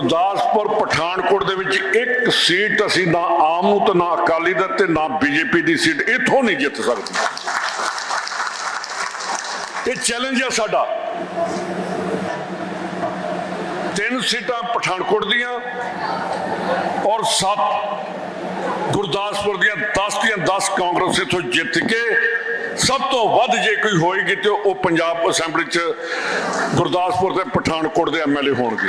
ਗੁਰਦਾਸਪੁਰ, ਪਠਾਨਕੋਟ ਦੇ ਵਿੱਚ ਇੱਕ ਸੀਟ ਅਸੀਂ ਨਾ ਆਮ ਨੂੰ ਤੇ ਨਾ ਅਕਾਲੀ ਦਲ ਤੇ ਨਾ ਬੀਜੇਪੀ ਦੀ ਸੀਟ ਇੱਥੋਂ ਨਹੀਂ ਜਿੱਤ ਸਕਦੀ। ਇਹ ਚੈਲੰਜ ਹੈ ਸਾਡਾ। ਤਿੰਨ ਸੀਟਾਂ ਪਠਾਨਕੋਟ ਦੀਆਂ ਔਰ ਸੱਤ ਗੁਰਦਾਸਪੁਰ ਦੀਆਂ 10 ਦੀਆਂ 10 ਕਾਂਗਰਸ ਇਥੋਂ ਜਿੱਤ ਕੇ ਸਭ ਤੋਂ ਵੱਧ ਜੇ ਕੋਈ ਹੋਏਗੀ ਤੇ ਉਹ ਪੰਜਾਬ ਅਸੈਂਬਲੀ ਚ ਗੁਰਦਾਸਪੁਰ ਤੇ ਪਠਾਨਕੋਟ ਦੇ ਐਮਐਲਏ ਹੋਣਗੇ।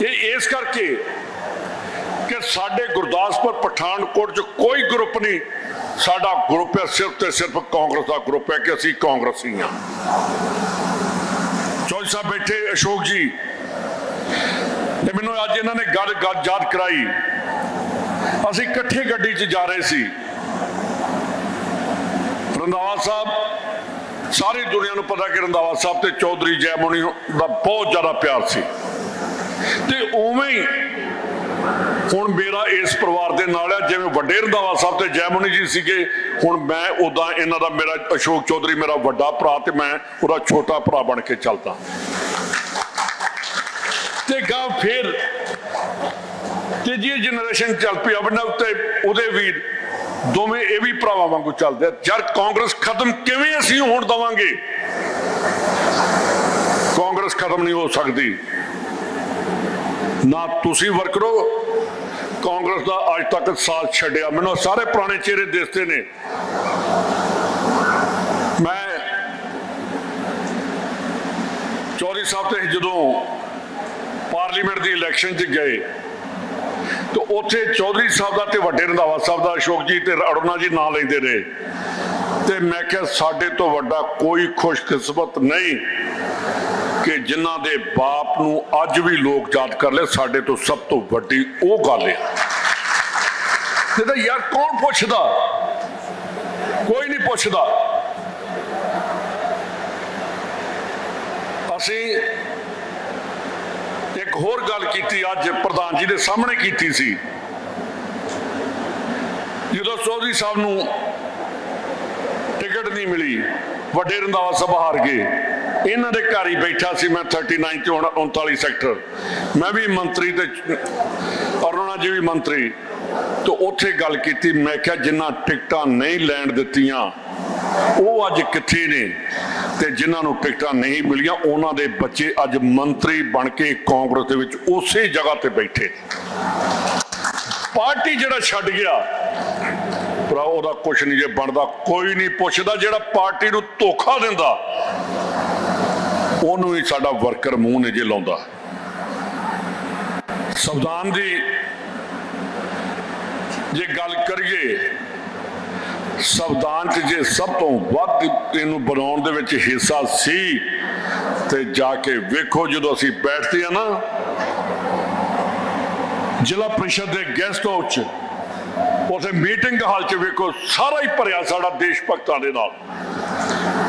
ਇਹ ਇਸ ਕਰਕੇ ਕਿ ਸਾਡੇ ਗੁਰਦਾਸਪੁਰ ਪਠਾਨਕੋਟ ਚ ਕੋਈ ਗਰੁੱਪ ਨਹੀਂ, ਸਾਡਾ ਗਰੁੱਪ ਹੈ ਸਿਰਫ ਤੇ ਸਿਰਫ ਕਾਂਗਰਸ ਦਾ ਗਰੁੱਪ ਹੈ ਕਿ ਅਸੀਂ ਕਾਂਗਰਸੀ ਹਾਂ। ਚੌਧਰੀ ਸਾਹਿਬ ਬੈਠੇ ਅਸ਼ੋਕ ਜੀ, ਤੇ ਮੈਨੂੰ ਅੱਜ ਇਹਨਾਂ ਨੇ ਗੱਲ ਗੱਲ ਯਾਦ ਕਰਾਈ। ਅਸੀਂ ਇਕੱਠੇ ਗੱਡੀ 'ਚ ਜਾ ਰਹੇ ਸੀ। ਰੰਧਾਵਾ ਸਾਹਿਬ, ਸਾਰੀ ਦੁਨੀਆ ਨੂੰ ਪਤਾ ਕਿ ਰੰਧਾਵਾ ਸਾਹਿਬ ਤੇ ਚੌਧਰੀ ਜੈਮੁਨੀ ਦਾ ਬਹੁਤ ਜ਼ਿਆਦਾ ਪਿਆਰ ਸੀ। ਤੇ ਉਵੇਂ ਹੀ ਹੁਣ ਮੇਰਾ ਇਸ ਪਰਿਵਾਰ ਦੇ ਨਾਲ ਹੈ ਜਿਵੇਂ ਵੱਡੇ ਰੰਧਾਵਾ ਸਾਹਿਬ ਤੇ ਜੈਮੁਨੀ ਜੀ ਸੀਗੇ, ਹੁਣ ਮੈਂ ਉਦਾਂ ਇਹਨਾਂ ਦਾ ਮੇਰਾ ਅਸ਼ੋਕ ਚੌਧਰੀ ਮੇਰਾ ਵੱਡਾ ਭਰਾ ਤੇ ਮੈਂ ਉਹਦਾ ਛੋਟਾ ਭਰਾ ਬਣ ਕੇ ਚੱਲਦਾ। ਤੇ ਗਾ ਫਿਰ ਤੀਜੀ ਜਨਰੇਸ਼ਨ ਚੱਲ ਪਈ ਅਬਨਵ ਤੇ ਉਹਦੇ ਵੀ ਦੋਵੇਂ ਇਹ ਵੀ ਭਰਾਵਾਂ ਵਾਂਗੂ ਚੱਲਦੇ ਆ। ਯਾਰ ਕਾਂਗਰਸ ਖਤਮ ਕਿਵੇਂ ਅਸੀਂ ਹੋਣ ਦਵਾਂਗੇ? ਕਾਂਗਰਸ ਖਤਮ ਨਹੀਂ ਹੋ ਸਕਦੀ। ਨਾ ਤੁਸੀਂ ਵਰਕਰੋ ਕਾਂਗਰਸ ਦਾ ਅੱਜ ਤੱਕ ਸਾਥ ਛੱਡਿਆ। ਮੈਨੂੰ ਸਾਰੇ ਪੁਰਾਣੇ ਚਿਹਰੇ ਦਿਸਦੇ ਨੇ। ਮੈਂ ਚੌਧਰੀ ਸਾਹਿਬ ਤੇ ਜਦੋਂ ਪਾਰਲੀਮੈਂਟ ਦੀ ਇਲੈਕਸ਼ਨ 'ਚ ਗਏ, ਤੇ ਉੱਥੇ ਚੌਧਰੀ ਸਾਹਿਬ ਦਾ ਤੇ ਵੱਡੇ ਰੰਧਾਵਾ ਸਾਹਿਬ ਦਾ ਅਸ਼ੋਕ ਜੀ ਤੇ ਅਰੁਣਾ ਜੀ ਨਾਂ ਲੈਂਦੇ ਰਹੇ ਤੇ ਮੈਂ ਕਿਹਾ, ਸਾਡੇ ਤੋਂ ਵੱਡਾ ਕੋਈ ਖੁਸ਼ਕਿਸਮਤ ਨਹੀਂ। ਕਿ ਜਿਨ੍ਹਾਂ ਦੇ ਬਾਪ ਨੂੰ ਅੱਜ ਵੀ ਲੋਕ ਯਾਦ ਕਰ ਲੈ ਸਾਡੇ ਤੋਂ ਸਭ ਤੋਂ ਵੱਡੀ ਉਹ ਗੱਲ ਹੈ ਤੇ ਯਾਰ ਕੌਣ ਪੁੱਛਦਾ? ਕੋਈ ਨਹੀਂ ਪੁੱਛਦਾ। ਅਸੀਂ ਇੱਕ ਹੋਰ ਗੱਲ ਕੀਤੀ ਅੱਜ ਪ੍ਰਧਾਨ ਜੀ ਦੇ ਸਾਹਮਣੇ ਕੀਤੀ ਸੀ। ਜਦੋਂ ਚੌਧਰੀ ਸਾਹਿਬ ਨੂੰ ਟਿਕਟ ਨਹੀਂ ਮਿਲੀ, ਵੱਡੇ ਰੰਧਾਵਾ ਸਭਾ ਹਾਰ ਗਏ। ਇਹਨਾਂ ਦੇ ਘਰ ਹੀ ਬੈਠਾ ਸੀ ਮੈਂ 39 ਤੇ ਹੁਣ 39 ਸੈਕਟਰ। ਮੈਂ ਵੀ ਮੰਤਰੀ ਤੇ ਅਰੁਣਾ ਜੀ ਵੀ ਮੰਤਰੀ। ਤੇ ਉੱਥੇ ਗੱਲ ਕੀਤੀ, ਮੈਂ ਕਿਹਾ ਜਿੰਨਾ ਟਿਕਟਾਂ ਨਹੀਂ ਲੈਣ ਦਿੱਤੀਆਂ, ਉਹ ਅੱਜ ਕਿੱਥੇ ਨੇ? ਤੇ ਜਿਨ੍ਹਾਂ ਨੂੰ ਟਿਕਟਾਂ ਨਹੀਂ ਮਿਲੀਆਂ, ਉਹਨਾਂ ਦੇ ਬੱਚੇ ਅੱਜ ਮੰਤਰੀ ਬਣ ਕੇ ਕਾਂਗਰਸ ਦੇ ਵਿੱਚ ਉਸੇ ਜਗ੍ਹਾ ਤੇ ਬੈਠੇ। ਪਾਰਟੀ ਜਿਹੜਾ ਛੱਡ ਗਿਆ, ਭਰਾ, ਉਹਦਾ ਕੁਝ ਨਹੀਂ ਜੇ ਬਣਦਾ, ਕੋਈ ਨਹੀਂ ਪੁੱਛਦਾ ਜਿਹੜਾ ਪਾਰਟੀ ਨੂੰ ਧੋਖਾ ਦਿੰਦਾ। ਉਹਨੂੰ ਹੀ ਸਾਡਾ ਵਰਕਰ ਮੂੰਹ ਨੇ ਜੇ ਲਾਉਂਦਾ। ਸੰਵਿਧਾਨ ਦੀ ਜੇ ਗੱਲ ਕਰੀਏ, ਸੰਵਿਧਾਨ 'ਚ ਜੇ ਸਭ ਤੋਂ ਵੱਧ ਇਹਨੂੰ ਬਣਾਉਣ ਦੇ ਵਿੱਚ ਹਿੱਸਾ ਸੀ, ਤੇ ਜਾ ਕੇ ਵੇਖੋ ਜਦੋਂ ਅਸੀਂ ਬੈਠਦੇ ਆ ਨਾ, ਜ਼ਿਲ੍ਹਾ ਪ੍ਰੀਸ਼ਦ ਦੇ ਗੈਸਟ ਹਾਊਸ 'ਚ, ਉਥੇ ਮੀਟਿੰਗ ਹਾਲ 'ਚ ਵੇਖੋ, ਸਾਰਾ ਹੀ ਭਰਿਆ ਸਾਡਾ ਦੇਸ਼ ਭਗਤਾਂ ਦੇ ਨਾਲ।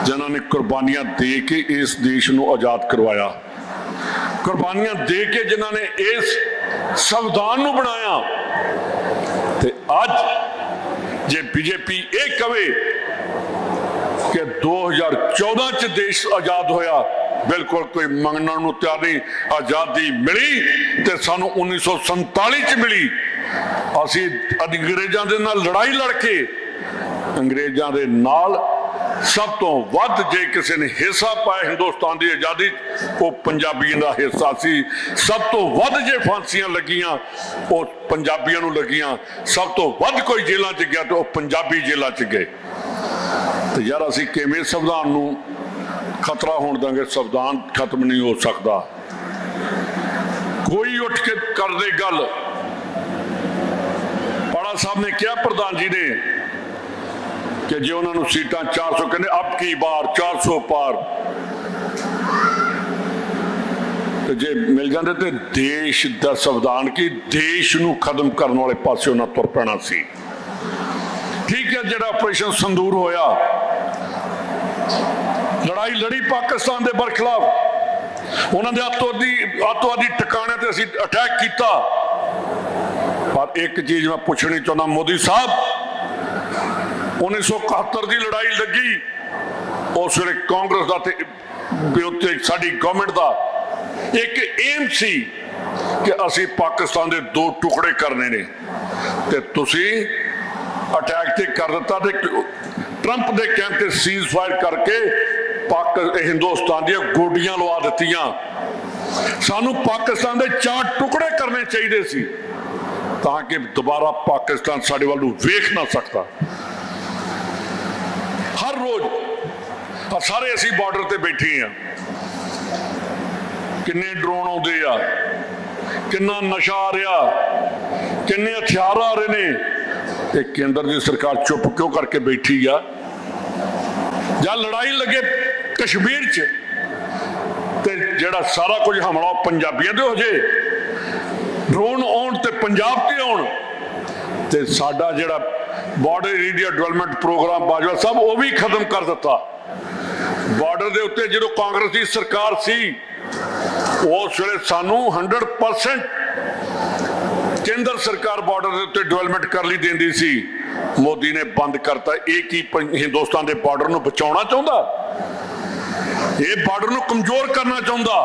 ਜਿਨ੍ਹਾਂ ਨੇ ਕੁਰਬਾਨੀਆਂ ਦੇ ਕੇ ਇਸ ਦੇਸ਼ ਨੂੰ ਆਜ਼ਾਦ ਕਰਵਾਇਆ। ਕੁਰਬਾਨੀਆਂ ਦੇ ਕੇ ਜਿਨ੍ਹਾਂ ਨੇ ਇਸ ਸੰਵਿਧਾਨ ਨੂੰ ਬਣਾਇਆ। ਤੇ ਅੱਜ ਜੇ ਬੀਜੇਪੀ ਇਹ ਕਵੇ ਕਿ 2014 ਚ ਦੇਸ਼ ਆਜ਼ਾਦ ਹੋਇਆ, ਬਿਲਕੁਲ ਕੋਈ ਮੰਗਣ ਨੂੰ ਤਿਆਰ ਨਹੀਂ, ਆਜ਼ਾਦੀ ਮਿਲੀ ਤੇ ਸਾਨੂੰ 1947 ਚ ਮਿਲੀ। ਅਸੀਂ ਅੰਗਰੇਜ਼ਾਂ ਦੇ ਨਾਲ ਲੜਾਈ ਲੜ ਕੇ ਅੰਗਰੇਜ਼ਾਂ ਦੇ ਨਾਲ ਸਭ ਤੋਂ ਵੱਧ ਜੇ ਕਿਸੇ ਨੇ ਹਿੱਸਾ ਪਾਇਆ ਹਿੰਦੁਸਤਾਨ ਦੀ ਆਜ਼ਾਦੀ, ਉਹ ਪੰਜਾਬੀਆਂ ਦਾ ਹਿੱਸਾ ਸੀ। ਸਭ ਤੋਂ ਵੱਧ ਜੇ ਫਾਂਸੀਆਂ ਲੱਗੀਆਂ, ਉਹ ਪੰਜਾਬੀਆਂ ਨੂੰ ਲੱਗੀਆਂ। ਸਭ ਤੋਂ ਵੱਧ ਕੋਈ ਜੇਲ੍ਹਾਂ 'ਚ ਗਿਆ ਤੇ ਉਹ ਪੰਜਾਬੀ ਜੇਲ੍ਹਾਂ 'ਚ ਗਏ। ਤੇ ਯਾਰ ਅਸੀਂ ਕਿਵੇਂ ਸੰਵਿਧਾਨ ਨੂੰ ਖਤਰਾ ਹੋਣ ਦਾਂਗੇ? ਸੰਵਿਧਾਨ ਖਤਮ ਨਹੀਂ ਹੋ ਸਕਦਾ। ਕੋਈ ਉੱਠ ਕੇ ਕਰ ਦੇ ਗੱਲ। ਪਾੜਾ ਸਾਹਿਬ ਨੇ ਕਿਹਾ, ਪ੍ਰਧਾਨ ਜੀ ਨੇ ਕਿ ਜੇ ਉਹਨਾਂ ਨੂੰ ਸੀਟਾਂ 400 ਕਹਿੰਦੇ, ਅਬ ਕੀ ਬਾਰ 400 ਪਾਰ। ਤੇ ਜੇ ਮਿਲ ਜਾਂਦੇ ਤੇ ਦੇਸ਼ ਦਾ ਸੰਵਿਧਾਨ ਕੀ? ਦੇਸ਼ ਨੂੰ ਖਤਮ ਕਰਨ ਵਾਲੇ ਪਾਸੇ ਉਹਨਾਂ ਤੁਰ ਪੈਣਾ ਸੀ। ਠੀਕ ਹੈ, ਜਿਹੜਾ ਆਪਰੇਸ਼ਨ ਸੰਦੂਰ ਹੋਇਆ, ਲੜਾਈ ਲੜੀ ਪਾਕਿਸਤਾਨ ਦੇ ਬਰਖਲਾਫ। ਉਹਨਾਂ ਦੇ ਅੱਤਵਾਦੀ ਅੱਤਵਾਦੀ ਟਿਕਾਣੇ ਤੇ ਅਸੀਂ ਅਟੈਕ ਕੀਤਾ। ਪਰ ਇੱਕ ਚੀਜ਼ ਮੈਂ ਪੁੱਛਣੀ ਚਾਹੁੰਦਾ, ਮੋਦੀ ਸਾਹਿਬ 1971 ਦੀ ਲੜਾਈ ਲੱਗੀ। ਉਸ ਵੇਲੇ ਕਾਂਗਰਸ ਦਾ ਤੇ ਉੱਤੇ ਸਾਡੀ ਗਵਰਨਮੈਂਟ ਦਾ ਇੱਕ ਏਮ ਸੀ ਕਿ ਅਸੀਂ ਪਾਕਿਸਤਾਨ ਦੇ ਦੋ ਟੁਕੜੇ ਕਰਨੇ ਨੇ। ਤੇ ਤੁਸੀਂ ਅਟੈਕ ਤੇ ਕਰ ਦਿੱਤਾ ਤੇ ਟਰੰਪ ਦੇ ਕਹਿਣ ਤੇ ਸੀਜ਼ ਫਾਇਰ ਕਰਕੇ ਪਾਕ ਹਿੰਦੁਸਤਾਨ ਦੀਆਂ ਗੋਡੀਆਂ ਲਵਾ ਦਿੱਤੀਆਂ। ਸਾਨੂੰ ਪਾਕਿਸਤਾਨ ਦੇ ਚਾਰ ਟੁਕੜੇ ਕਰਨੇ ਚਾਹੀਦੇ ਸੀ ਤਾਂ ਕਿ ਦੁਬਾਰਾ ਪਾਕਿਸਤਾਨ ਸਾਡੇ ਵੱਲ ਨੂੰ ਵੇਖ ਨਾ ਸਕਦਾ। ਹਰ ਰੋਜ਼। ਆ ਸਾਰੇ ਅਸੀਂ ਬਾਰਡਰ ਤੇ ਬੈਠੇ ਆ। ਕਿੰਨੇ ਡਰੋਨ ਆਉਂਦੇ ਆ। ਕਿੰਨਾ ਨਸ਼ਾ ਆ ਰਿਹਾ। ਕਿੰਨੇ ਹਥਿਆਰ ਆ ਰਹੇ ਨੇ। ਤੇ ਕੇਂਦਰ ਦੀ ਸਰਕਾਰ ਚੁੱਪ ਕਿਉਂ ਕਰਕੇ ਬੈਠੀ ਆ? ਜਾਂ ਲੜਾਈ ਲੱਗੇ ਕਸ਼ਮੀਰ 'ਚ। ਤੇ ਜਿਹੜਾ ਸਾਰਾ ਕੁਝ ਹਮਲਾ ਪੰਜਾਬੀਆਂ ਦੇ ਹੋ ਜੇ। ਡਰੋਨ ਆਉਣ ਤੇ ਪੰਜਾਬ ਤੇ ਆਉਣ। ਤੇ ਸਾਡਾ ਜਿਹੜਾ border area development program Bajwa Sahib ਉਹ ਵੀ ਖਤਮ ਕਰ ਦਿੱਤਾ। ਬਾਰਡਰ ਦੇ ਉੱਤੇ ਜਦੋਂ ਕਾਂਗਰਸ ਦੀ ਸਰਕਾਰ ਸੀ, ਉਸ ਵੇਲੇ ਸਾਨੂੰ 100% ਕੇਂਦਰ ਸਰਕਾਰ ਬਾਰਡਰ ਦੇ ਉੱਤੇ ਡਿਵੈਲਪਮੈਂਟ ਕਰ ਲਈ ਦਿੰਦੀ ਸੀ। ਮੋਦੀ ਨੇ ਬੰਦ ਕਰਤਾ। ਇਹ ਕੀ ਹਿੰਦੁਸਤਾਨ ਦੇ ਬਾਰਡਰ ਨੂੰ ਬਚਾਉਣਾ ਚਾਹੁੰਦਾ? ਇਹ ਬਾਰਡਰ ਨੂੰ ਕਮਜ਼ੋਰ ਕਰਨਾ ਚਾਹੁੰਦਾ?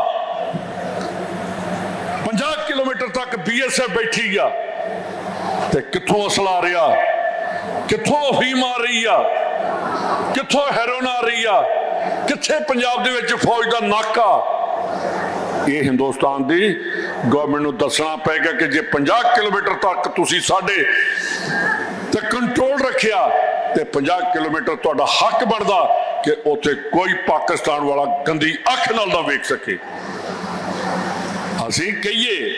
50 ਕਿਲੋਮੀਟਰ ਤੱਕ ਬੀਐਸਐਫ ਬੈਠੀ ਆ। ਤੇ ਕਿੱਥੋਂ ਅਸਲਾ ਆ ਰਿਹਾ? ਕਿੱਥੋਂ ਅਫੀਮ ਆ ਰਹੀ ਆ? ਕਿੱਥੋਂ ਹੈਰੋਨ ਆ ਰਹੀ ਆ? ਕਿੱਥੇ ਪੰਜਾਬ ਦੇ ਵਿੱਚ ਫੌਜ ਦਾ ਨਾਕਾ? ਇਹ ਹਿੰਦੁਸਤਾਨ ਦੀ ਗਵਰਨਮੈਂਟ ਨੂੰ ਦੱਸਣਾ ਪਏਗਾ ਕਿ ਜੇ 50 ਕਿਲੋਮੀਟਰ ਤੱਕ ਤੁਸੀਂ ਸਾਡੇ ਤੇ ਕੰਟਰੋਲ ਰੱਖਿਆ, ਤੇ 50 ਕਿਲੋਮੀਟਰ ਤੁਹਾਡਾ ਹੱਕ ਬਣਦਾ ਕਿ ਉੱਥੇ ਕੋਈ ਪਾਕਿਸਤਾਨ ਵਾਲਾ ਗੰਦੀ ਅੱਖ ਨਾਲ ਨਾ ਵੇਖ ਸਕੇ। ਅਸੀਂ ਕਹੀਏ,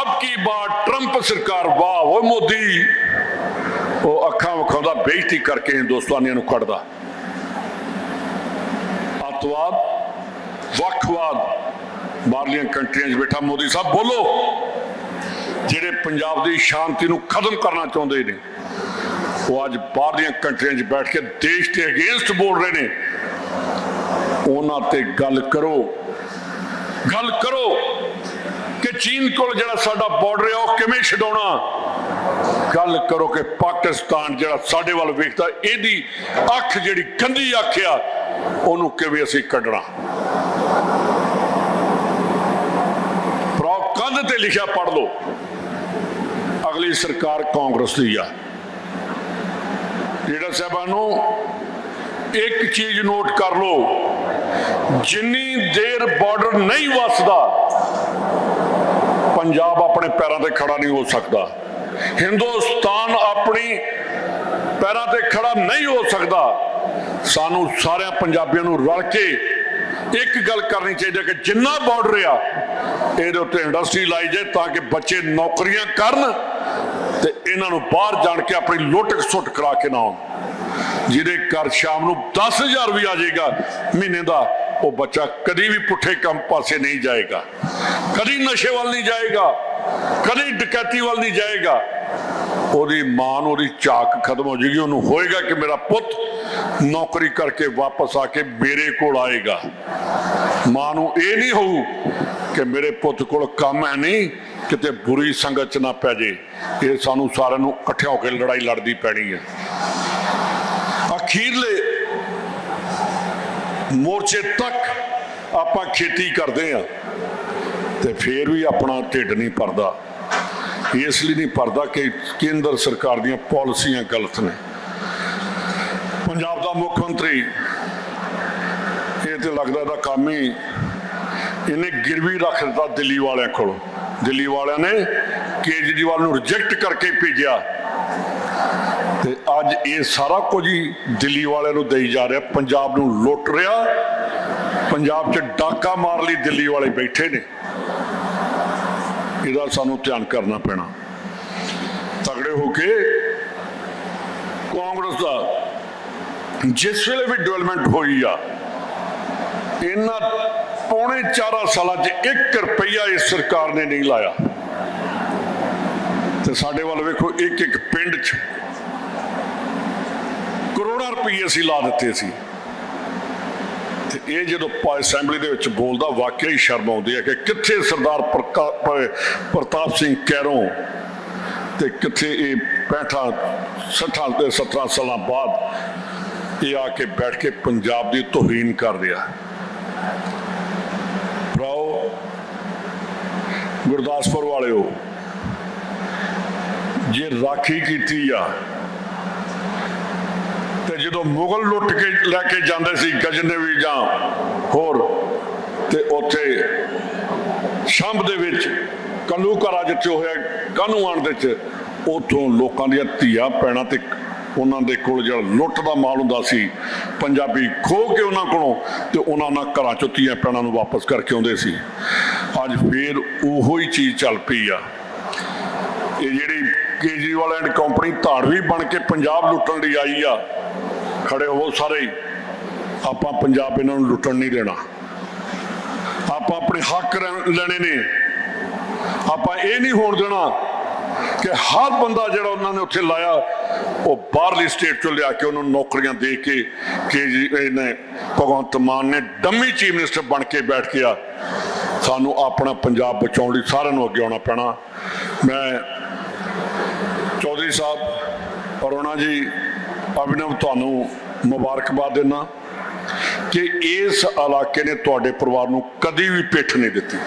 ਅਬ ਕੀ ਬਾਤ, ਟਰੰਪ ਸਰਕਾਰ ਵਾਹ ਉਹ ਮੋਦੀ। ਉਹ ਅੱਖਾਂ ਵਿਖਾਉਂਦਾ, ਬੇਇੱਜ਼ਤੀ ਕਰਕੇ ਹਿੰਦੁਸਤਾਨੀਆਂ ਨੂੰ ਕੱਢਦਾ। ਅੱਤਵਾਦ, ਵੱਖਵਾਦ, ਬਾਹਰਲੀਆਂ ਕੰਟਰੀਆਂ 'ਚ ਬੈਠਾ ਮੋਦੀ ਸਾਹਿਬ, ਬੋਲੋ। ਜਿਹੜੇ ਪੰਜਾਬ ਦੀ ਸ਼ਾਂਤੀ ਨੂੰ ਖਤਮ ਕਰਨਾ ਚਾਹੁੰਦੇ ਨੇ, ਉਹ ਅੱਜ ਬਾਹਰਲੀਆਂ ਕੰਟਰੀਆਂ 'ਚ ਬੈਠ ਕੇ ਦੇਸ਼ ਦੇ ਅਗੇਂਸਟ ਬੋਲ ਰਹੇ ਨੇ। ਉਹਨਾਂ ਤੇ ਗੱਲ ਕਰੋ। ਗੱਲ ਕਰੋ ਕਿ ਚੀਨ ਕੋਲ ਜਿਹੜਾ ਸਾਡਾ ਬਾਰਡਰ ਹੈ ਉਹ ਕਿਵੇਂ ਛਡਾਉਣਾ? ਗੱਲ ਕਰੋ ਕਿ ਪਾਕਿਸਤਾਨ ਜਿਹੜਾ ਸਾਡੇ ਵੱਲ ਵੇਖਦਾ, ਇਹਦੀ ਅੱਖ ਜਿਹੜੀ ਕੰਦੀ ਅੱਖ ਆ, ਉਹਨੂੰ ਕਿਵੇਂ ਅਸੀਂ ਕੱਢਣਾ? ਪ੍ਰੋਪ ਕੰਧ ਤੇ ਲਿਖਿਆ ਪੜ ਲਓ। ਅਗਲੀ ਸਰਕਾਰ ਕਾਂਗਰਸ ਦੀ ਆ। ਜਿਹੜਾ ਸਾਹਿਬਾਂ ਨੂੰ ਇੱਕ ਚੀਜ਼ ਨੋਟ ਕਰ ਲਓ, ਜਿੰਨੀ ਦੇਰ ਬਾਰਡਰ ਨਹੀਂ ਵਸਦਾ, ਪੰਜਾਬ ਆਪਣੇ ਪੈਰਾਂ ਤੇ ਖੜਾ ਨਹੀਂ ਹੋ ਸਕਦਾ। ਹਿੰਦੁਸਤਾਨ ਆਪਣੀ ਪੈਰਾਂ ਤੇ ਖੜਾ ਨਹੀਂ ਹੋ ਸਕਦਾ। ਸਾਨੂੰ ਸਾਰਿਆਂ ਪੰਜਾਬੀਆਂ ਨੂੰ ਰਲ ਕੇ ਇੱਕ ਗੱਲ ਕਰਨੀ ਚਾਹੀਦੀ ਹੈ ਕਿ ਜਿੰਨਾ ਬਾਰਡਰ ਆ, ਇਹਦੇ ਉੱਤੇ ਇੰਡਸਟਰੀ ਲਾਈ ਜਾਏ ਤਾਂ ਕਿ ਬੱਚੇ ਨੌਕਰੀਆਂ ਕਰਨ ਤੇ ਇਹਨਾਂ ਨੂੰ ਬਾਹਰ ਜਾਣ ਕੇ ਆਪਣੀ ਲੁੱਟ ਸੁੱਟ ਕਰਾ ਕੇ ਨਾ ਆਉਣ। ਜਿਹਦੇ ਘਰ ਸ਼ਾਮ ਨੂੰ 10000 ਵੀ ਆ ਜਾਏਗਾ, ਮਹੀਨੇ ਦਾ, ਉਹ ਬੱਚਾ ਕਦੀ ਵੀ ਪੁੱਠੇ ਕੰਮ ਪਾਸੇ ਨਹੀਂ ਜਾਏਗਾ। ਕਦੀ ਨਸ਼ੇ ਵੱਲ ਨਹੀਂ ਜਾਏਗਾ, ਕਦੀ ਡਕੈਤੀ ਵੱਲ ਨਹੀਂ ਜਾਏਗਾ। ਉਹਦੀ ਮਾਂ ਨੂੰ ਉਹਦੀ ਝਾਕ ਖਤਮ ਹੋ ਜਾਏਗੀ, ਉਹਨੂੰ ਹੋਏਗਾ ਕਿ ਮੇਰਾ ਪੁੱਤ ਨੌਕਰੀ ਕਰਕੇ ਵਾਪਸ ਆ ਕੇ ਮੇਰੇ ਕੋਲ ਆਏਗਾ। ਮਾਂ ਨੂੰ ਇਹ ਨਹੀਂ ਹੋਊ ਕਿ ਮੇਰੇ ਪੁੱਤ ਕੋਲ ਕੰਮ ਹੈ ਨਹੀਂ, ਕਿਤੇ ਬੁਰੀ ਸੰਗਤ ਚ ਨਾ ਪੈ ਜੇ। ਇਹ ਸਾਨੂੰ ਸਾਰਿਆਂ ਨੂੰ ਇਕੱਠਿਆਂ ਹੋ ਕੇ ਲੜਾਈ ਲੜਦੀ ਪੈਣੀ ਹੈ। ਅਖੀਰਲੇ ਮੋਰਚੇ ਤੱਕ ਆਪਾਂ ਖੇਤੀ ਕਰਦੇ ਆ ਤੇ ਫੇਰ ਵੀ ਆਪਣਾ ਢਿੱਡ ਨਹੀਂ ਭਰਦਾ। ਇਸ ਲਈ ਨਹੀਂ ਭਰਦਾ ਕਿ ਕੇਂਦਰ ਸਰਕਾਰ ਦੀਆਂ ਪਾਲਿਸੀਆਂ ਗਲਤ ਨੇ। ਪੰਜਾਬ ਦਾ ਮੁੱਖ ਮੰਤਰੀ, ਇਹ ਤੇ ਲੱਗਦਾ ਦਾ ਕੰਮ ਹੀ ਇਹਨੇ ਗਿਰਵੀ ਰੱਖ ਦਿੱਤਾ ਦਿੱਲੀ ਵਾਲਿਆਂ ਕੋਲ। ਦਿੱਲੀ ਵਾਲਿਆਂ ਨੇ ਕੇਜਰੀਵਾਲ ਨੂੰ ਰਿਜੈਕਟ ਕਰਕੇ ਭੇਜਿਆ। ਤੇ ਅੱਜ ਇਹ ਸਾਰਾ ਕੁਝ ਹੀ ਦਿੱਲੀ ਵਾਲਿਆਂ ਨੂੰ ਦੇਈ ਜਾ ਰਿਹਾ। ਪੰਜਾਬ ਨੂੰ ਲੁੱਟ ਰਿਹਾ। ਪੰਜਾਬ 'ਚ ਡਾਕਾ ਮਾਰ ਲਈ ਦਿੱਲੀ ਵਾਲੇ ਬੈਠੇ ਨੇ। ਇਹਦਾ ਸਾਨੂੰ ਧਿਆਨ ਕਰਨਾ ਪੈਣਾ। ਤਗੜੇ ਹੋ ਕੇ ਕਾਂਗਰਸ ਦਾ ਜਿਸ ਵੇਲੇ ਵੀ ਡਿਵੈਲਪਮੈਂਟ ਹੋਈ ਆ, ਇਹਨਾਂ ਪੌਣੇ 4 ਸਾਲਾਂ 'ਚ 1 ਰੁਪਈਆ ਇਸ ਸਰਕਾਰ ਨੇ ਨਹੀਂ ਲਾਇਆ। ਤੇ ਸਾਡੇ ਵੱਲ ਵੇਖੋ ਇੱਕ ਇੱਕ ਪਿੰਡ 'ਚ ਕਰੋੜਾਂ ਰੁਪਈਏ ਅਸੀਂ ਲਾ ਦਿੱਤੇ ਸੀ। ਇਹ ਜਦੋਂ ਅਸੈਂਬਲੀ ਦੇ ਵਿੱਚ ਬੋਲਦਾ, ਵਾਕਿਆ ਹੀ ਸ਼ਰਮ ਆਉਂਦੀ ਹੈ ਕਿ ਕਿੱਥੇ ਸਰਦਾਰ ਪ੍ਰਤਾਪ ਸਿੰਘ ਕੈਰੋਂ ਤੇ ਕਿੱਥੇ ਇਹ 65 60 ਤੇ 17 ਸਾਲਾਂ ਬਾਅਦ ਇਹ ਆ ਕੇ ਬੈਠ ਕੇ ਪੰਜਾਬ ਦੀ ਤੋਹੀਨ ਕਰ ਰਿਹਾ। ਭਰਾਓ, ਗੁਰਦਾਸਪੁਰ ਵਾਲਿਓ, ਜੇ ਰਾਖੀ ਕੀਤੀ ਆ ਜਦੋਂ ਮੁਗਲ ਲੁੱਟ ਕੇ ਲੈ ਕੇ ਜਾਂਦੇ ਸੀ ਗਜਨਵੀ ਜਾਂ ਹੋਰ, ਤੇ ਉੱਥੇ ਸ਼ੰਭ ਦੇ ਵਿੱਚ ਕਲੂਕਰਾ ਜਿੱਥੇ ਹੋਇਆ ਕਾਨੂੰਨ ਦੇ ਚ ਉਥੋਂ ਲੋਕਾਂ ਦੀਆਂ ਧੀਆਂ ਪੈਣਾ ਤੇ ਉਹਨਾਂ ਦੇ ਕੋਲ ਜਿਹੜਾ ਲੁੱਟ ਦਾ ਮਾਲ ਹੁੰਦਾ ਸੀ, ਪੰਜਾਬੀ ਖੋ ਕੇ ਉਹਨਾਂ ਕੋਲੋਂ, ਤੇ ਉਹਨਾਂ ਨਾਲ ਘਰਾਂ ਚੋਂ ਧੀਆਂ ਪੈਣਾ ਨੂੰ ਵਾਪਸ ਕਰਕੇ ਆਉਂਦੇ ਸੀ। ਅੱਜ ਫੇਰ ਉਹੋ ਹੀ ਚੀਜ਼ ਚੱਲ ਪਈ ਆ। ਇਹ ਜਿਹੜੀ ਕੇਜਰੀਵਾਲ ਐਂਡ ਕੰਪਨੀ ਧਾੜਵੀ ਬਣ ਕੇ ਪੰਜਾਬ ਲੁੱਟਣ ਲਈ ਆਈ ਆ ਖੜੇ ਹੋ ਸਾਰੇ ਹੀ। ਆਪਾਂ ਪੰਜਾਬ ਇਹਨਾਂ ਨੂੰ ਲੁੱਟਣ ਨਹੀਂ ਦੇਣਾ। ਆਪਾਂ ਆਪਣੇ ਹੱਕ ਲੈਣੇ ਨੇ। ਆਪਾਂ ਇਹ ਨਹੀਂ ਹੋਣ ਦੇਣਾ ਕਿ ਹਰ ਬੰਦਾ ਜਿਹੜਾ ਉਹਨਾਂ ਨੇ ਉੱਥੇ ਲਾਇਆ, ਉਹ ਬਾਹਰਲੀ ਸਟੇਟ ਚੋਂ ਲਿਆ ਕੇ ਉਹਨਾਂ ਨੂੰ ਨੌਕਰੀਆਂ ਦੇ ਕੇ ਕਿ ਇਹਨੇ ਭਗਵੰਤ ਮਾਨ ਨੇ ਡੰਮੀ ਚੀਫ ਮਿਨਿਸਟਰ ਬਣ ਕੇ ਬੈਠ ਗਿਆ ਸਾਨੂੰ ਆਪਣਾ ਪੰਜਾਬ ਬਚਾਉਣ ਲਈ ਸਾਰਿਆਂ ਨੂੰ ਅੱਗੇ ਆਉਣਾ ਪੈਣਾ। ਮੈਂ ਚੌਧਰੀ ਸਾਹਿਬ ਅਰੋਣਾ ਜੀ ਅਭਿਨਵ, ਤੁਹਾਨੂੰ ਮੁਬਾਰਕਬਾਦ ਦਿੰਦਾ ਕਿ ਇਸ ਇਲਾਕੇ ਨੇ ਤੁਹਾਡੇ ਪਰਿਵਾਰ ਨੂੰ ਕਦੀ ਵੀ ਪਿੱਠ ਨਹੀਂ ਦਿੱਤੀ।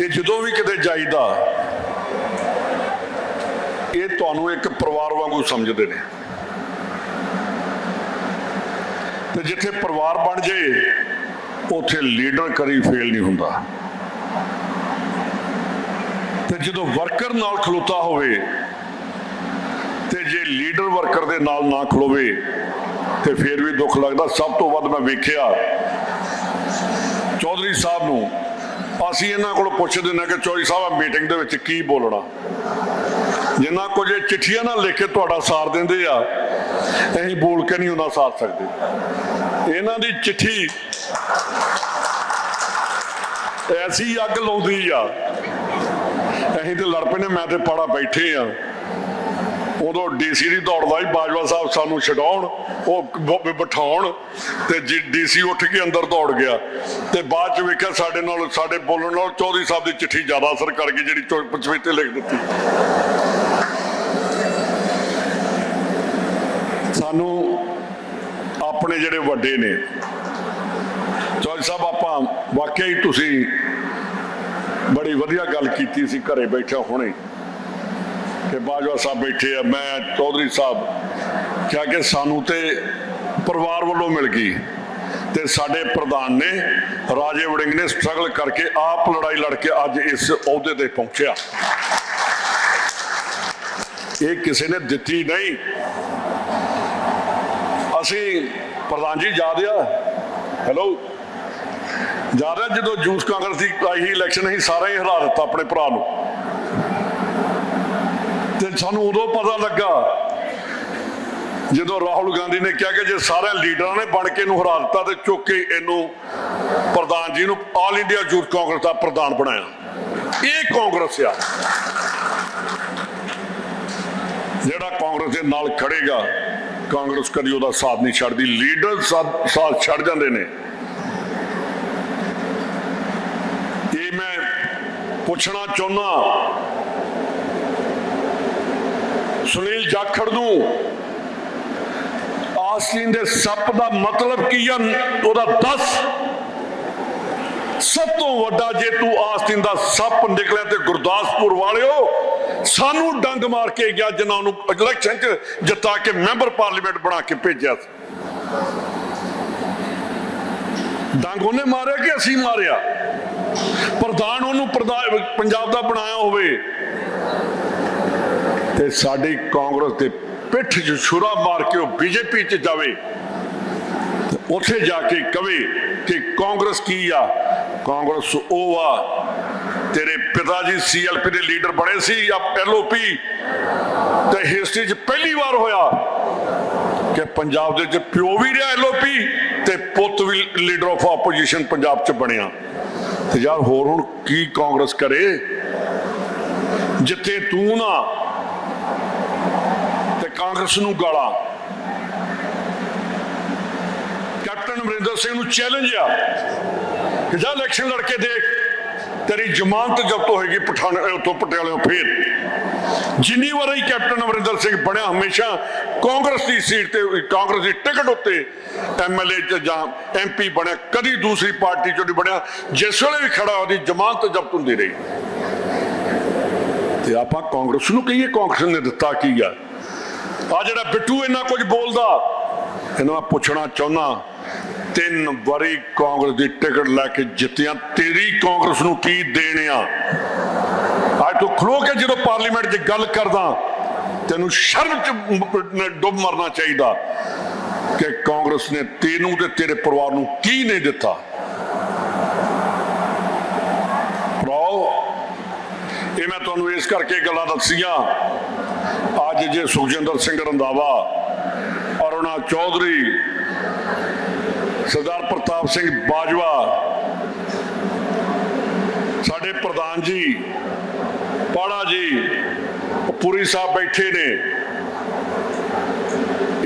ਇਹ ਜਦੋਂ ਵੀ ਕਿਤੇ ਜਾਈਦਾ, ਇਹ ਤੁਹਾਨੂੰ ਇੱਕ ਪਰਿਵਾਰ ਵਾਂਗੂ ਸਮਝਦੇ ਨੇ। ਤੇ ਜਿੱਥੇ ਪਰਿਵਾਰ ਬਣ ਜੇ ਉੱਥੇ ਲੀਡਰ ਕਰੀ ਫੇਲ ਨਹੀਂ ਹੁੰਦਾ। ਜਦੋਂ ਵਰਕਰ ਨਾਲ ਖਲੋਤਾ ਹੋਵੇ ਤੇ ਜੇ ਲੀਡਰ ਵਰਕਰ ਦੇ ਨਾਲ ਨਾ ਖਲੋਵੇ ਤੇ ਫਿਰ ਵੀ ਦੁੱਖ ਲੱਗਦਾ। ਸਭ ਤੋਂ ਵੱਧ ਮੈਂ ਵੇਖਿਆ ਚੌਧਰੀ ਸਾਹਿਬ ਨੂੰ। ਅਸੀਂ ਇਹਨਾਂ ਕੋਲ ਪੁੱਛਦੇ ਨੇ ਕਿ ਚੌਧਰੀ ਸਾਹਿਬ ਆ ਮੀਟਿੰਗ ਦੇ ਵਿੱਚ ਕੀ ਬੋਲਣਾ? ਜਿੰਨਾ ਕੁਝ ਇਹ ਚਿੱਠੀਆਂ ਨਾਲ ਲਿਖ ਕੇ ਤੁਹਾਡਾ ਸਾਰ ਦਿੰਦੇ ਆ, ਅਸੀਂ ਬੋਲ ਕੇ ਨਹੀਂ ਉਹਨਾਂ ਸਾਰ ਸਕਦੇ। ਇਹਨਾਂ ਦੀ ਚਿੱਠੀ ਐਸੀ ਅੱਗ ਲਾਉਂਦੀ ਆ ਅਸੀਂ ਤੇ ਲੜ ਪਏ ਨੇ ਮੈਂ ਤੇ ਪਾੜਾ ਬੈਠੇ ਆ। ਉਦੋਂ ਡੀਸੀ ਦੀ ਦੌੜਦਾ ਹੀ ਬਾਜਵਾ ਸਾਹਿਬ ਸਾਨੂੰ ਛਡਾਉਣ, ਉਹ ਬਿਠਾਉਣ, ਤੇ ਡੀਸੀ ਉੱਠ ਕੇ ਅੰਦਰ ਦੌੜ ਗਿਆ। ਤੇ ਬਾਅਦ ਚ ਵੇਖਿਆ ਸਾਡੇ ਨਾਲ, ਸਾਡੇ ਬੋਲਣ ਨਾਲ ਚੌਧਰੀ ਸਾਹਿਬ ਦੀ ਚਿੱਠੀ ਜ਼ਿਆਦਾ ਅਸਰ ਕਰ ਗਈ, ਜਿਹੜੀ ਚੌ- ਲਿਖ ਦਿੱਤੀ। ਸਾਨੂੰ ਆਪਣੇ ਜਿਹੜੇ ਵੱਡੇ ਨੇ, ਚੌਧਰੀ ਸਾਹਿਬ, ਆਪਾਂ ਵਾਕਿਆ ਹੀ ਤੁਸੀਂ ਬੜੀ ਵਧੀਆ ਗੱਲ ਕੀਤੀ ਸੀ ਘਰੇ ਬੈਠਾ ਹੁਣੇ। ਕਿ ਬਾਜਵਾ ਸਾਹਿਬ ਬੈਠੇ ਆ, ਮੈਂ ਚੌਧਰੀ ਸਾਹਿਬ, ਕਿਹਾ ਕਿ ਸਾਨੂੰ ਤੇ ਪਰਿਵਾਰ ਵੱਲੋਂ ਮਿਲ ਗਈ। ਤੇ ਸਾਡੇ ਪ੍ਰਧਾਨ ਨੇ ਰਾਜੇ ਵੜਿੰਗ ਨੇ ਸਟਰਗਲ ਕਰਕੇ ਆਪ ਲੜਾਈ ਲੜ ਕੇ ਅੱਜ ਇਸ ਅਹੁਦੇ ਤੇ ਪਹੁੰਚਿਆ। ਇਹ ਕਿਸੇ ਨੇ ਦਿੱਤੀ ਨਹੀਂ। ਅਸੀਂ ਪ੍ਰਧਾਨ ਜੀ ਯਾਦ ਆ? ਹੈਲੋ ਯਾਦ ਆ ਜਦੋਂ ਜੂਸ ਕਾਂਗਰਸ ਦੀ ਆਈ ਸੀ ਇਲੈਕਸ਼ਨ ਅਸੀਂ ਸਾਰਾ ਹੀ ਹਰਾ ਦਿੱਤਾ ਆਪਣੇ ਭਰਾ ਨੂੰ। ਤੇ ਸਾਨੂੰ ਉਦੋਂ ਪਤਾ ਲੱਗਾ ਜਦੋਂ ਰਾਹੁਲ ਗਾਂਧੀ ਨੇ ਕਿਹਾ ਕਿ ਜੇ ਸਾਰੇ ਲੀਡਰਾਂ ਨੇ ਬਣ ਕੇ ਇਹਨੂੰ ਹਰਾ ਦਿੱਤਾ ਤੇ ਚੁੱਕ ਕੇ ਇਹਨੂੰ ਪ੍ਰਧਾਨ ਜੀ ਨੂੰ ਆਲ ਇੰਡੀਆ ਯੂਥ ਕਾਂਗਰਸ ਦਾ ਪ੍ਰਧਾਨ ਬਣਾਇਆ। ਇਹ ਕਾਂਗਰਸ ਆ। ਜਿਹੜਾ ਕਾਂਗਰਸ ਦੇ ਨਾਲ ਖੜੇਗਾ, ਕਾਂਗਰਸ ਕਦੀ ਉਹਦਾ ਸਾਥ ਨਹੀਂ ਛੱਡਦੀ। ਲੀਡਰ ਸਾਥ ਸਾਥ ਛੱਡ ਜਾਂਦੇ ਨੇ ਇਹ ਮੈਂ ਪੁੱਛਣਾ ਚਾਹੁੰਦਾ ਸੁਨੀਲ ਜਾਖੜ ਨੂੰ ਆਸਟਿਨ ਦੇ ਸੱਪ ਦਾ ਮਤਲਬ ਕੀ ਆ? ਉਹਦਾ ਦੱਸ। ਸਭ ਤੋਂ ਵੱਡਾ ਜੇ ਤੂੰ ਆਸਟਿਨ ਦਾ ਸੱਪ ਨਿਕਲਿਆ ਤੇ ਗੁਰਦਾਸਪੁਰ ਵਾਲਿਓ, ਸਾਨੂੰ ਡੰਗ ਮਾਰ ਕੇ ਗਿਆ ਜਿਨ੍ਹਾਂ ਨੂੰ ਇਲੈਕਸ਼ਨ 'ਚ ਜਿੱਤਾ ਕੇ ਮੈਂਬਰ ਪਾਰਲੀਮੈਂਟ ਬਣਾ ਕੇ ਭੇਜਿਆ ਸੀ। ਡੰਗ ਉਹਨੇ ਮਾਰਿਆ ਕਿ ਅਸੀਂ ਮਾਰਿਆ? ਪ੍ਰਧਾਨ ਉਹਨੂੰ ਪ੍ਰਧਾਨ ਪੰਜਾਬ ਦਾ ਬਣਾਇਆ ਹੋਵੇ। ਤੇ ਸਾਡੀ ਕਾਂਗਰਸ ਦੇ ਪਿੱਠ 'ਚ ਛੁਰਾ ਮਾਰ ਕੇ ਉਹ ਬੀਜੇਪੀ 'ਚ ਜਾਵੇ। ਉੱਥੇ ਜਾ ਕੇ ਕਵੇ ਕਿ ਕਾਂਗਰਸ ਕੀ ਆ? ਕਾਂਗਰਸ ਉਹ ਆ, ਤੇਰੇ ਪਿਤਾ ਜੀ ਸੀਐਲਪੀ ਦੇ ਲੀਡਰ ਬਣੇ ਸੀ ਜਾਂ ਐਲਓਪੀ ਤੇ ਹਿਸਟਰੀ 'ਚ ਪਹਿਲੀ ਵਾਰ ਹੋਇਆ ਕਿ ਪੰਜਾਬ ਦੇ ਵਿੱਚ ਪਿਓ ਵੀ ਰਿਹਾ ਐਲਓਪੀ ਤੇ ਪੁੱਤ ਵੀ ਲੀਡਰ ਆਫ ਆਪੋਜੀਸ਼ਨ ਪੰਜਾਬ 'ਚ ਬਣਿਆ। ਤੇ ਯਾਰ ਹੋਰ ਹੁਣ ਕੀ ਕਾਂਗਰਸ ਕਰੇ? ਜਿੱਥੇ ਤੂੰ ਨਾ ਤੇ ਕਾਂਗਰਸ ਨੂੰ ਗਾਲਾਂ। ਕੈਪਟਨ ਅਮਰਿੰਦਰ ਸਿੰਘ ਨੂੰ ਚੈਲੰਜ ਆ। ਕਿ ਜਾ ਇਲੈਕਸ਼ਨ ਲੜ ਕੇ ਦੇਖ। ਤੇਰੀ ਜ਼ਮਾਨਤ ਜ਼ਬਤ ਹੋਏਗੀ ਪਠਾਨ ਉੱਥੋਂ ਪਟਿਆਲੇ ਫੇਰ। ਜਿੰਨੀ ਵਾਰੀ ਕੈਪਟਨ ਅਮਰਿੰਦਰ ਸਿੰਘ ਬਣਿਆ, ਹਮੇਸ਼ਾ ਕਾਂਗਰਸ ਦੀ ਸੀਟ ਤੇ, ਕਾਂਗਰਸ ਦੀ ਟਿਕਟ ਉੱਤੇ ਐਮਐਲਏ ਜਾਂ ਐਮਪੀ ਬਣਿਆ, ਕਦੀ ਦੂਸਰੀ ਪਾਰਟੀ ਚੋਂ ਨਹੀਂ ਬਣਿਆ, ਜਿਸ ਵੇਲੇ ਵੀ ਖੜਾ ਉਹਦੀ ਜ਼ਮਾਨਤ ਜ਼ਬਤ ਹੁੰਦੀ ਰਹੀ। ਤੇ ਆਪਾਂ ਕਾਂਗਰਸ ਨੂੰ ਕਹੀਏ, ਕਾਂਗਰਸ ਨੇ ਦਿੱਤਾ ਕੀ ਆ? ਆ ਜਿਹੜਾ ਬਿੱਟੂ ਇੰਨਾ ਕੁਝ ਬੋਲਦਾ, ਇਹਨਾਂ ਮੈਂ ਪੁੱਛਣਾ ਚਾਹੁੰਦਾ, ਤਿੰਨ ਵਾਰੀ ਕਾਂਗਰਸ ਦੀ ਟਿਕਟ ਲੈ ਕੇ ਜਿੱਤਿਆ, ਤੇਰੀ ਕਾਂਗਰਸ ਨੂੰ ਕੀ ਦੇਣਿਆ ਆ? ਅੱਜ ਤੂੰ ਖਲੋ ਕੇ ਜਦੋਂ ਪਾਰਲੀਮੈਂਟ 'ਚ ਗੱਲ ਕਰਦਾ ਤੈਨੂੰ ਸ਼ਰਮ 'ਚ ਡੁੱਬ ਮਰਨਾ ਚਾਹੀਦਾ ਕਿ ਕਾਂਗਰਸ ਨੇ ਤੈਨੂੰ ਤੇ ਤੇਰੇ ਪਰਿਵਾਰ ਨੂੰ ਕੀ ਨਹੀਂ ਦਿੱਤਾ? ਭਰਾਓ ਇਹ ਮੈਂ ਤੁਹਾਨੂੰ ਇਸ ਕਰਕੇ ਗੱਲਾਂ ਦੱਸੀਆਂ। ਅੱਜ ਜੇ ਸੁਖਜਿੰਦਰ ਸਿੰਘ ਰੰਧਾਵਾ, ਅਰੁਣਾ ਚੌਧਰੀ, ਸਰਦਾਰ ਪ੍ਰਤਾਪ ਸਿੰਘ ਬਾਜਵਾ, ਸਾਡੇ ਪ੍ਰਧਾਨ ਜੀ, ਪਾੜਾ ਜੀ ਪੁਰੀ ਸਾਹਿਬ ਬੈਠੇ ਨੇ।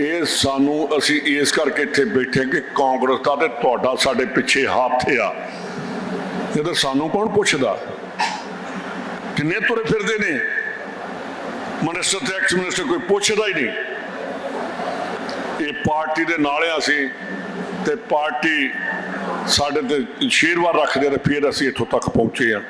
ਇਹ ਸਾਨੂੰ ਅਸੀਂ ਇਸ ਕਰਕੇ ਇੱਥੇ ਬੈਠੇ ਕਿ ਕਾਂਗਰਸ ਦਾ ਤੇ ਤੁਹਾਡਾ ਸਾਡੇ ਪਿੱਛੇ ਹੱਥ ਆ। ਇਹ ਤਾਂ ਸਾਨੂੰ ਕੌਣ ਪੁੱਛਦਾ? ਕਿੰਨੇ ਤੁਰੇ ਫਿਰਦੇ ਨੇ? ਮਨਿਸਟਰ ਤੇ ਐਕਸ ਮਨਿਸਟਰ ਕੋਈ ਪੁੱਛਦਾ ਹੀ ਨਹੀਂ। ਇਹ ਪਾਰਟੀ ਦੇ ਨਾਲ ਆ ਅਸੀਂ ਤੇ ਪਾਰਟੀ ਸਾਡੇ ਤੇ ਸ਼ੀਰਵਾਦ ਰੱਖਦੇ ਤੇ ਫਿਰ ਅਸੀਂ ਇੱਥੋਂ ਤੱਕ ਪਹੁੰਚੇ ਆ।